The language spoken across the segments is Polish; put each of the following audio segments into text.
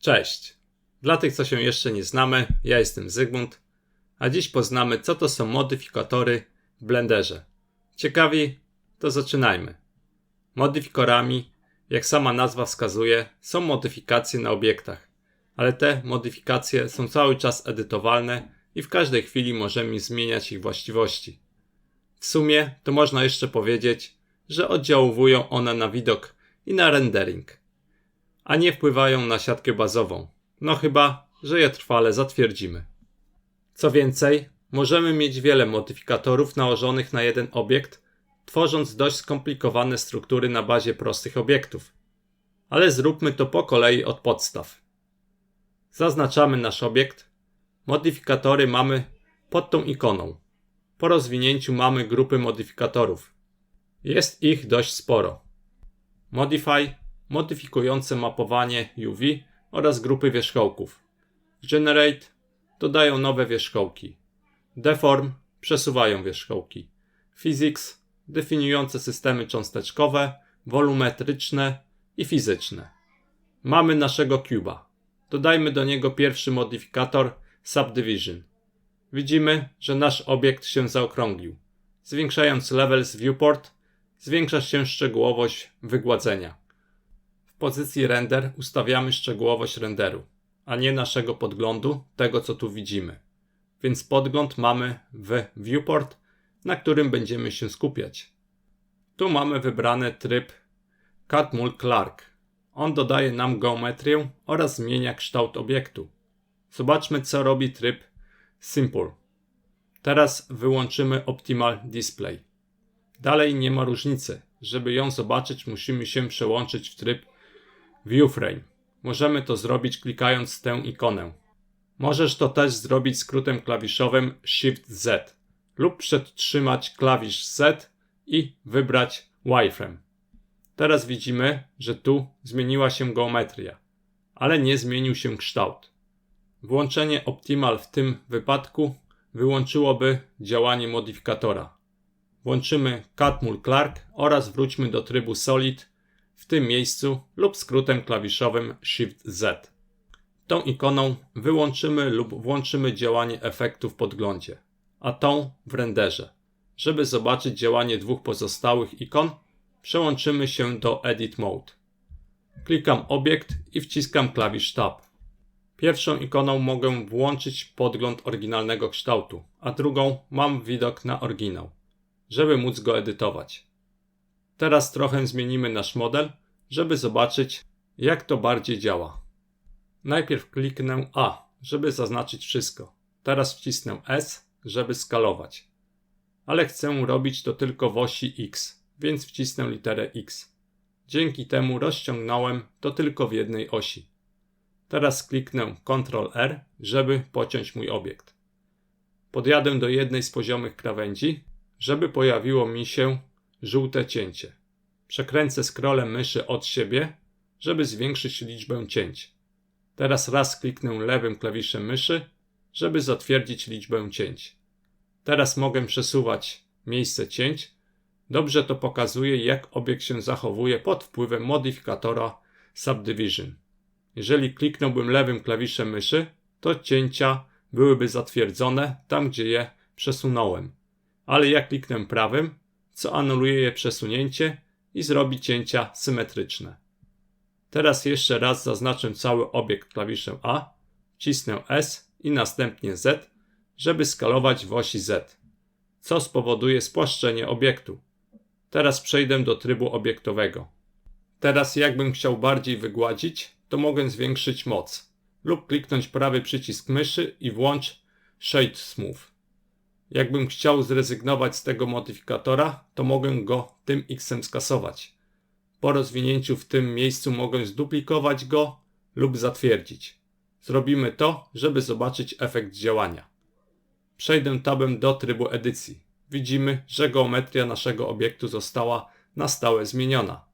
Cześć. Dla tych, co się jeszcze nie znamy, ja jestem Zygmunt, a dziś poznamy, co to są modyfikatory w Blenderze. Ciekawi? To zaczynajmy. Modyfikorami, jak sama nazwa wskazuje, są modyfikacje na obiektach, ale te modyfikacje są cały czas edytowalne i w każdej chwili możemy zmieniać ich właściwości. W sumie to można jeszcze powiedzieć, że oddziałują one na widok i na rendering a nie wpływają na siatkę bazową. No chyba, że je trwale zatwierdzimy. Co więcej, możemy mieć wiele modyfikatorów nałożonych na jeden obiekt, tworząc dość skomplikowane struktury na bazie prostych obiektów. Ale zróbmy to po kolei od podstaw. Zaznaczamy nasz obiekt. Modyfikatory mamy pod tą ikoną. Po rozwinięciu mamy grupy modyfikatorów. Jest ich dość sporo. Modify modyfikujące mapowanie UV oraz grupy wierzchołków. Generate dodają nowe wierzchołki. Deform przesuwają wierzchołki. Physics definiujące systemy cząsteczkowe, wolumetryczne i fizyczne. Mamy naszego cuba. Dodajmy do niego pierwszy modyfikator Subdivision. Widzimy, że nasz obiekt się zaokrąglił. Zwiększając level z viewport, zwiększa się szczegółowość wygładzenia pozycji render ustawiamy szczegółowość renderu, a nie naszego podglądu, tego co tu widzimy. Więc podgląd mamy w viewport, na którym będziemy się skupiać. Tu mamy wybrany tryb Cut Clark. On dodaje nam geometrię oraz zmienia kształt obiektu. Zobaczmy co robi tryb Simple. Teraz wyłączymy Optimal Display. Dalej nie ma różnicy. Żeby ją zobaczyć, musimy się przełączyć w tryb Viewframe. Możemy to zrobić klikając tę ikonę. Możesz to też zrobić skrótem klawiszowym Shift Z lub przetrzymać klawisz Z i wybrać Wireframe. Teraz widzimy, że tu zmieniła się geometria, ale nie zmienił się kształt. Włączenie Optimal w tym wypadku wyłączyłoby działanie modyfikatora. Włączymy Cut Clark oraz wróćmy do trybu Solid w tym miejscu lub skrótem klawiszowym Shift Z. Tą ikoną wyłączymy lub włączymy działanie efektu w podglądzie, a tą w renderze. Żeby zobaczyć działanie dwóch pozostałych ikon, przełączymy się do Edit Mode. Klikam obiekt i wciskam klawisz Tab. Pierwszą ikoną mogę włączyć podgląd oryginalnego kształtu, a drugą mam widok na oryginał, żeby móc go edytować. Teraz trochę zmienimy nasz model, żeby zobaczyć, jak to bardziej działa. Najpierw kliknę A, żeby zaznaczyć wszystko. Teraz wcisnę S, żeby skalować. Ale chcę robić to tylko w osi X, więc wcisnę literę X. Dzięki temu rozciągnąłem to tylko w jednej osi. Teraz kliknę Ctrl R, żeby pociąć mój obiekt. Podjadę do jednej z poziomych krawędzi, żeby pojawiło mi się żółte cięcie. Przekręcę scrollem myszy od siebie, żeby zwiększyć liczbę cięć. Teraz raz kliknę lewym klawiszem myszy, żeby zatwierdzić liczbę cięć. Teraz mogę przesuwać miejsce cięć. Dobrze to pokazuje, jak obiekt się zachowuje pod wpływem modyfikatora Subdivision. Jeżeli kliknąłbym lewym klawiszem myszy, to cięcia byłyby zatwierdzone tam, gdzie je przesunąłem. Ale jak kliknę prawym, co anuluje je przesunięcie i zrobi cięcia symetryczne. Teraz jeszcze raz zaznaczę cały obiekt klawiszem A, wcisnę S i następnie Z, żeby skalować w osi Z, co spowoduje spłaszczenie obiektu. Teraz przejdę do trybu obiektowego. Teraz jakbym chciał bardziej wygładzić, to mogę zwiększyć moc lub kliknąć prawy przycisk myszy i włącz Shade Smooth. Jakbym chciał zrezygnować z tego modyfikatora, to mogę go tym x skasować. Po rozwinięciu w tym miejscu mogę zduplikować go lub zatwierdzić. Zrobimy to, żeby zobaczyć efekt działania. Przejdę tabem do trybu edycji. Widzimy, że geometria naszego obiektu została na stałe zmieniona.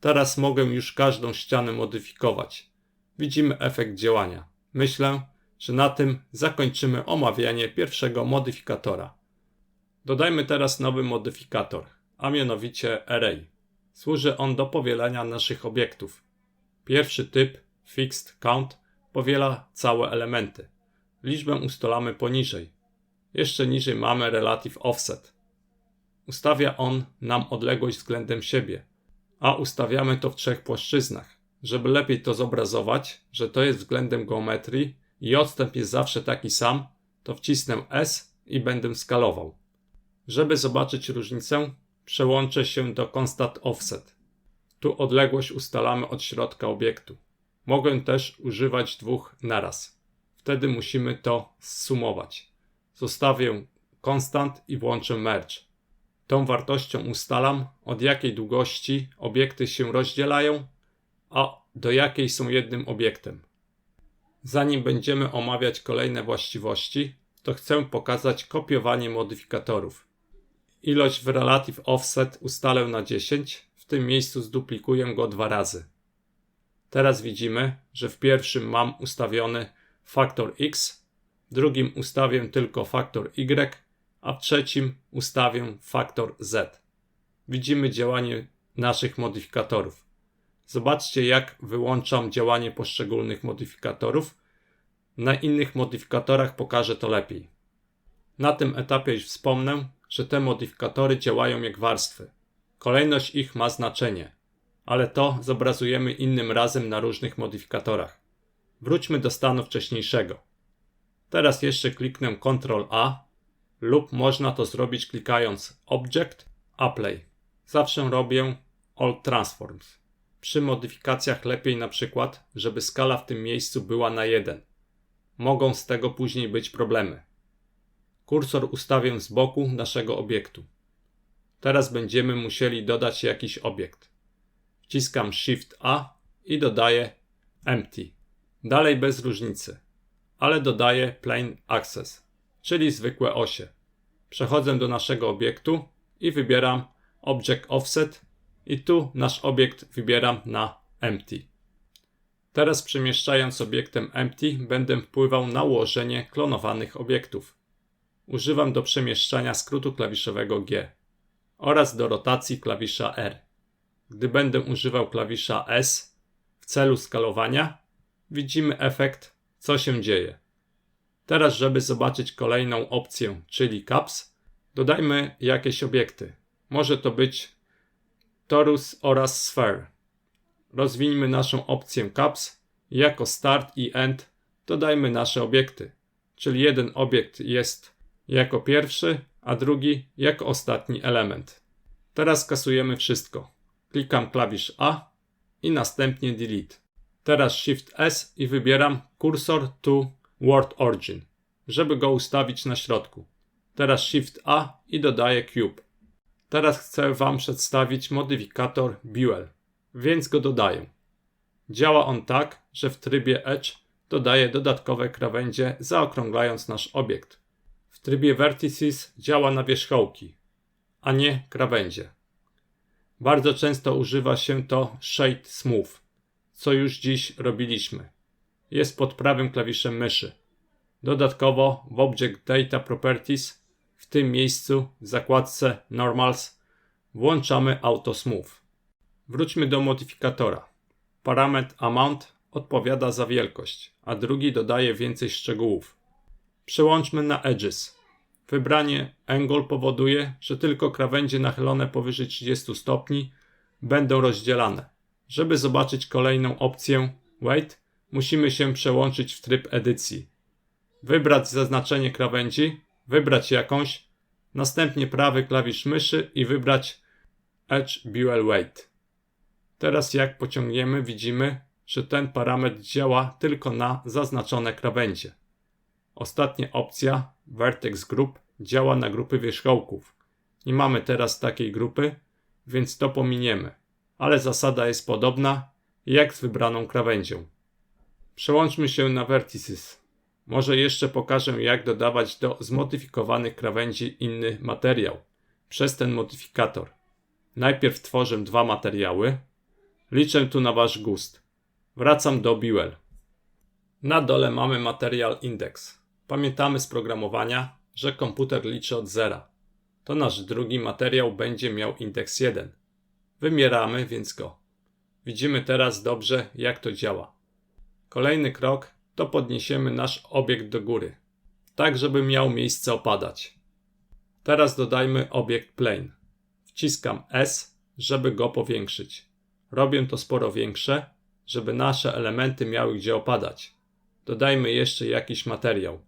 Teraz mogę już każdą ścianę modyfikować. Widzimy efekt działania. Myślę, że na tym zakończymy omawianie pierwszego modyfikatora. Dodajmy teraz nowy modyfikator, a mianowicie array. Służy on do powielania naszych obiektów. Pierwszy typ, fixed count, powiela całe elementy. Liczbę ustalamy poniżej. Jeszcze niżej mamy Relative Offset. Ustawia on nam odległość względem siebie, a ustawiamy to w trzech płaszczyznach. Żeby lepiej to zobrazować, że to jest względem geometrii i odstęp jest zawsze taki sam, to wcisnę S i będę skalował. Żeby zobaczyć różnicę, przełączę się do Constant Offset. Tu odległość ustalamy od środka obiektu. Mogę też używać dwóch naraz. Wtedy musimy to zsumować. Zostawię konstant i włączę merge. Tą wartością ustalam, od jakiej długości obiekty się rozdzielają, a do jakiej są jednym obiektem. Zanim będziemy omawiać kolejne właściwości, to chcę pokazać kopiowanie modyfikatorów. Ilość w Relative Offset ustalę na 10, w tym miejscu zduplikuję go dwa razy. Teraz widzimy, że w pierwszym mam ustawiony faktor x, w drugim ustawię tylko faktor y, a w trzecim ustawię faktor z. Widzimy działanie naszych modyfikatorów. Zobaczcie, jak wyłączam działanie poszczególnych modyfikatorów. Na innych modyfikatorach pokażę to lepiej. Na tym etapie już wspomnę, że te modyfikatory działają jak warstwy. Kolejność ich ma znaczenie, ale to zobrazujemy innym razem na różnych modyfikatorach. Wróćmy do stanu wcześniejszego. Teraz jeszcze kliknę Ctrl A lub można to zrobić klikając Object, Apply. Zawsze robię All Transforms. Przy modyfikacjach lepiej na przykład, żeby skala w tym miejscu była na 1. Mogą z tego później być problemy. Kursor ustawię z boku naszego obiektu. Teraz będziemy musieli dodać jakiś obiekt. Wciskam Shift A i dodaję Empty. Dalej bez różnicy, ale dodaję Plane Access, czyli zwykłe osie. Przechodzę do naszego obiektu i wybieram Object Offset i tu nasz obiekt wybieram na Empty. Teraz przemieszczając obiektem Empty będę wpływał na ułożenie klonowanych obiektów. Używam do przemieszczania skrótu klawiszowego G oraz do rotacji klawisza R. Gdy będę używał klawisza S w celu skalowania, widzimy efekt, co się dzieje. Teraz, żeby zobaczyć kolejną opcję, czyli caps, dodajmy jakieś obiekty. Może to być torus oraz sphere. Rozwijmy naszą opcję caps jako start i end dodajmy nasze obiekty, czyli jeden obiekt jest jako pierwszy, a drugi jako ostatni element. Teraz kasujemy wszystko. Klikam klawisz A i następnie Delete. Teraz Shift S i wybieram Cursor to Word Origin, żeby go ustawić na środku. Teraz Shift A i dodaję Cube. Teraz chcę Wam przedstawić modyfikator Buell, więc go dodaję. Działa on tak, że w trybie Edge dodaje dodatkowe krawędzie zaokrąglając nasz obiekt. W trybie Vertices działa na wierzchołki, a nie krawędzie. Bardzo często używa się to Shade Smooth, co już dziś robiliśmy. Jest pod prawym klawiszem myszy. Dodatkowo w Object Data Properties tym miejscu w zakładce Normals włączamy Auto Smooth. Wróćmy do modyfikatora. Parametr Amount odpowiada za wielkość, a drugi dodaje więcej szczegółów. Przełączmy na Edges. Wybranie Angle powoduje, że tylko krawędzie nachylone powyżej 30 stopni będą rozdzielane. Żeby zobaczyć kolejną opcję Weight, musimy się przełączyć w tryb edycji. Wybrać zaznaczenie krawędzi, wybrać jakąś, następnie prawy klawisz myszy i wybrać Edge Buell Weight. Teraz jak pociągniemy widzimy, że ten parametr działa tylko na zaznaczone krawędzie. Ostatnia opcja, Vertex Group, działa na grupy wierzchołków. Nie mamy teraz takiej grupy, więc to pominiemy, ale zasada jest podobna jak z wybraną krawędzią. Przełączmy się na Vertices. Może jeszcze pokażę jak dodawać do zmodyfikowanych krawędzi inny materiał przez ten modyfikator. Najpierw tworzę dwa materiały. Liczę tu na Wasz gust. Wracam do Buell. Na dole mamy materiał index. Pamiętamy z programowania, że komputer liczy od zera. To nasz drugi materiał będzie miał indeks 1. Wymieramy więc go. Widzimy teraz dobrze, jak to działa. Kolejny krok to podniesiemy nasz obiekt do góry, tak żeby miał miejsce opadać. Teraz dodajmy obiekt plane. Wciskam S, żeby go powiększyć. Robię to sporo większe, żeby nasze elementy miały gdzie opadać. Dodajmy jeszcze jakiś materiał.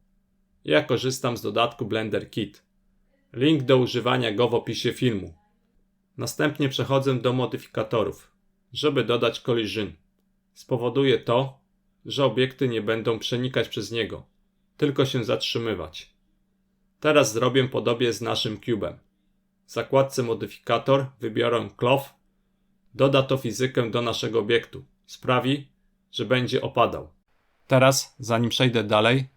Ja korzystam z dodatku Blender Kit. Link do używania go w opisie filmu. Następnie przechodzę do modyfikatorów, żeby dodać collision. Spowoduje to, że obiekty nie będą przenikać przez niego, tylko się zatrzymywać. Teraz zrobię podobnie z naszym cubem. W zakładce modyfikator wybiorę cloth. Doda to fizykę do naszego obiektu. Sprawi, że będzie opadał. Teraz, zanim przejdę dalej,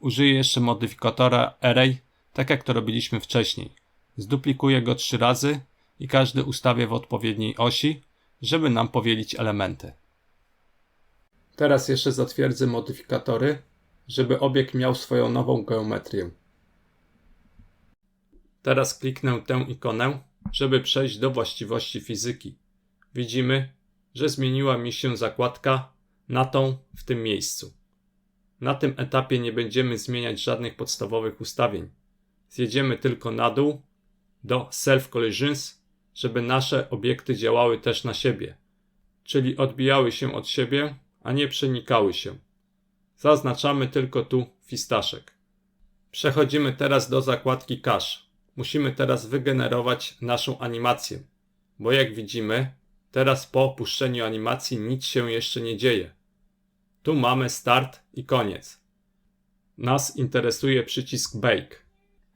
użyję jeszcze modyfikatora array, tak jak to robiliśmy wcześniej. Zduplikuję go trzy razy i każdy ustawię w odpowiedniej osi, żeby nam powielić elementy. Teraz jeszcze zatwierdzę modyfikatory, żeby obiekt miał swoją nową geometrię. Teraz kliknę tę ikonę, żeby przejść do właściwości fizyki. Widzimy, że zmieniła mi się zakładka na tą w tym miejscu. Na tym etapie nie będziemy zmieniać żadnych podstawowych ustawień. Zjedziemy tylko na dół do Self Collisions, żeby nasze obiekty działały też na siebie, czyli odbijały się od siebie, a nie przenikały się. Zaznaczamy tylko tu fistaszek. Przechodzimy teraz do zakładki Cache. Musimy teraz wygenerować naszą animację, bo jak widzimy, teraz po opuszczeniu animacji nic się jeszcze nie dzieje. Tu mamy start i koniec. Nas interesuje przycisk Bake.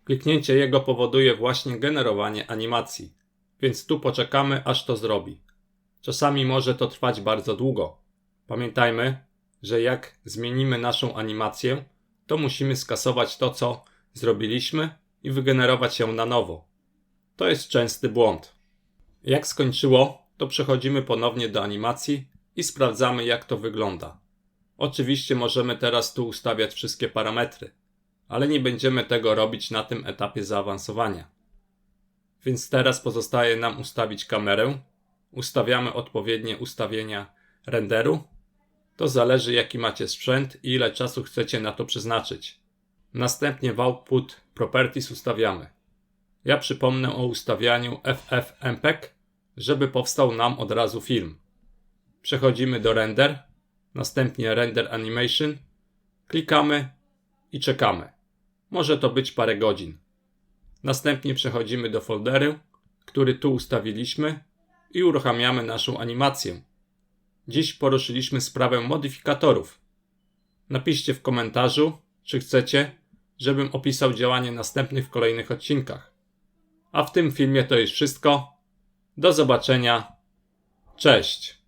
Kliknięcie jego powoduje właśnie generowanie animacji, więc tu poczekamy aż to zrobi. Czasami może to trwać bardzo długo. Pamiętajmy, że jak zmienimy naszą animację, to musimy skasować to, co zrobiliśmy i wygenerować ją na nowo. To jest częsty błąd. Jak skończyło, to przechodzimy ponownie do animacji i sprawdzamy, jak to wygląda. Oczywiście możemy teraz tu ustawiać wszystkie parametry, ale nie będziemy tego robić na tym etapie zaawansowania. Więc teraz pozostaje nam ustawić kamerę. Ustawiamy odpowiednie ustawienia renderu. To zależy jaki macie sprzęt i ile czasu chcecie na to przeznaczyć. Następnie w Output Properties ustawiamy. Ja przypomnę o ustawianiu FFmpeg, żeby powstał nam od razu film. Przechodzimy do Render, następnie Render Animation, klikamy i czekamy. Może to być parę godzin. Następnie przechodzimy do folderu, który tu ustawiliśmy i uruchamiamy naszą animację. Dziś poruszyliśmy sprawę modyfikatorów. Napiszcie w komentarzu, czy chcecie, żebym opisał działanie następnych w kolejnych odcinkach. A w tym filmie to już wszystko. Do zobaczenia. Cześć.